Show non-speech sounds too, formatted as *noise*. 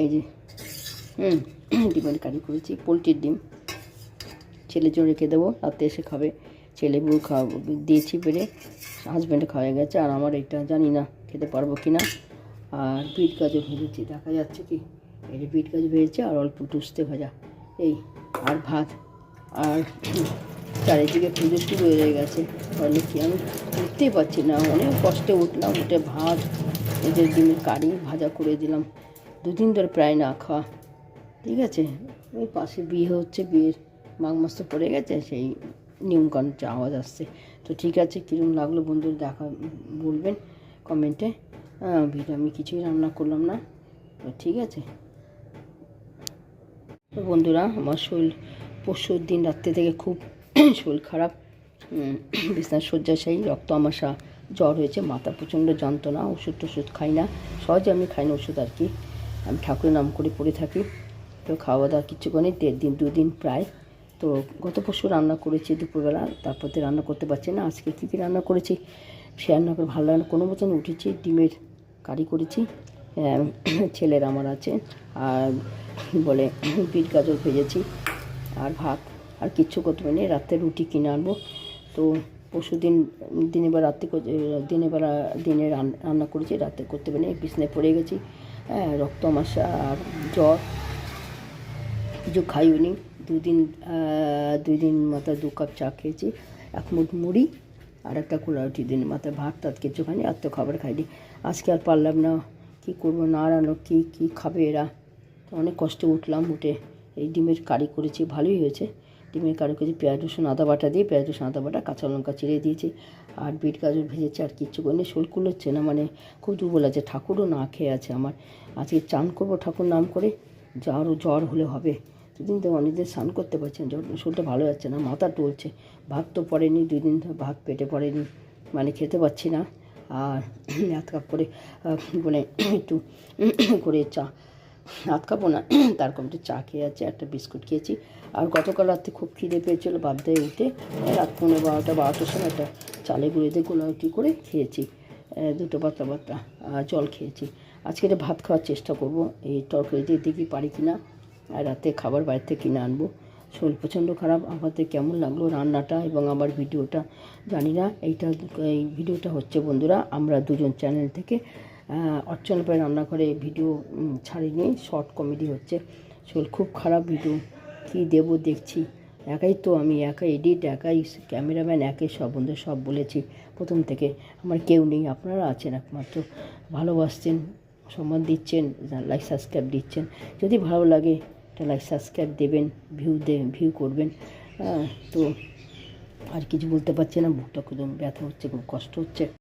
এই যে, হুম, ডিমের কারি করেছি, পোলট্রির ডিম। ছেলের জন্য রেখে দেবো, রাতে এসে খাবে। ছেলে বউ খাওয়া, দিয়েছি বেড়ে হাজব্যান্ডে খাওয়া গেছে, আর আমার এটা জানি না, খেতে পারব কি না আর বিট গাজর ভেজেছি, দেখা যাচ্ছে কি? এই যে বিট গাজর ভেজেছে, আর অল্প টুসতে ভাজা। এই, আর ভাত। আর চারিদিকে পুজো শুরু হয়ে গেছে। তাহলে কি আমি উঠতেই পারছি না, অনেক কষ্টে উঠলাম, উঠে ভাত এদের ডিমের কারি ভাজা করে দিলাম। দুদিন ধরে প্রায় না খাওয়া। ঠিক আছে? ওই পাশে বিয়ে হচ্ছে, বিয়ের মাঘ মাস তো পড়ে গেছে, সেই নিয়মকানুন আওয়াজ আসছে। তো ঠিক আছে কীরকম লাগল বন্ধুরা দেখা, বলবেন কমেন্টে ভিডিও আমি কিছুই রান্না করলাম না। তো ঠিক আছে। তো বন্ধুরা, আমার শরীর পরশুর দিন রাত্রে থেকে খুব *clears throat* শরীর খারাপ। বিছনার শয্যাশায়ী রক্ত আমাশা জ্বর হয়েছে, মাথা প্রচণ্ড যন্ত্রণা ওষুধ টষুধ খাই না। সহজে আমি খাই না ওষুধ আর কি। আমি ঠাকুরের নাম করে পড়ে থাকি। তো খাওয়া দাওয়া কিছু করে দেড় দিন দুদিন প্রায়। তো গত পরশু রান্না করেছি দুপুরবেলা, তারপর তো রান্না করতে পারছি না। আজকে কী কী রান্না করেছি? সে রান্না করে ভালো রান্না কোনো মতন উঠেছি, ডিমের কারি করেছি। ছেলের আমার আছে। আর বলে বিট গাজর ভেজেছি, আর ভাত, আর কিচ্ছু করতে পারিনি। রাতে রুটি কিনে আনব। তো পরশু দিন, দিনের বেলা রাত্রে দিনের বেলা দিনে রান- রান্না করেছি, রাতে করতে পারিনি, বিছনায় পড়ে গেছি। হ্যাঁ রক্ত আর জ্বর। কিছু খাইওনি। দুদিন দুই দিন মাথায় দু কাপ চা খেয়েছি, এক মুঠ মুড়ি আর একটা কোলা রুটি দিন মাথায় ভাত টাত কিছু খাইনি, আর তো খাবার খাইনি। আজকে আর পারলাম না, কী করব না রানো কী কী খাবে এরা? অনেক কষ্টে উঠলাম উঠে। এই ডিমের কারি করেছি, ভালোই হয়েছে। ডিমের কারি করেছি পেঁয়াজ, রসুন, আদা বাটা দিয়ে পেঁয়াজ, রসুন, আদা বাটা, কাঁচা লঙ্কা চিড়ে দিয়েছি। আর বিট, গাজর ভেজেছে, আর কিচ্ছু করিনি। শোল কুলোচ্ছে না মানে খুব দুর্বল আছে। ঠাকুরও না খেয়ে আছে আমার। আজকে চান করব ঠাকুর নাম করে জ্বর জ্বর হলে হবে। দুদিন তো অনেকদিন স্নান করতে পারছি না, জ্বর শরীরটা ভালো যাচ্ছে না, মাথা টলছে। ভাত তো পড়েনি দুই দিন ধরে ভাত পেটে পড়েনি মানে খেতে পাচ্ছি না। আর হাত কাপ করে মানে একটু করে চা হাত খাব না তারপর একটু চা খেয়ে আছে, একটা বিস্কুট খেয়েছি। আর গতকাল রাত্রে খুব খিদে পেয়েছিলো বাধ্যায় উঠে রাত পনেরো বারোটা, বারোটার সময় একটা চালে গুঁড়ে দিয়ে গোলাউটি করে খেয়েছি। দুটো পাতা পাতা জল খেয়েছি। আজকে এটা ভাত খাওয়ার চেষ্টা করব, এই তরকারি দিয়ে দেখি পারি কি না আর রাতে খাবার বাইরে থেকে কিনে আনব। শরীর প্রচণ্ড খারাপ, আমাদের কেমন লাগল রান্নাটা এবং আমার ভিডিওটা? জানি না, এইটা, এই ভিডিওটা হচ্ছে বন্ধুরা, আমরা দুজন চ্যানেল থেকে অর্চনা পায় রান্নাঘরে ভিডিও ছাড়িনি, শর্ট কমেডি হচ্ছে। শরীর খুব খারাপ ভিডিও, কী দেবো দেখছি। একাই তো আমি একা এডিট, একাই ক্যামেরাম্যান, একাই সব বন্ধু সব বলেছি প্রথম থেকে। আমার কেউ নেই, আপনারা আছেন একমাত্র। ভালোবাসছেন, সম্মান দিচ্ছেন লাইক সাবস্ক্রাইব দিচ্ছেন। যদি ভালো লাগে, একটা লাইক সাবস্ক্রাইব দেবেন ভিউ দে ভিউ করবেন। তো আর কিছু বলতে পারছি না বুকটা খুব ব্যথা হচ্ছে, খুব কষ্ট হচ্ছে।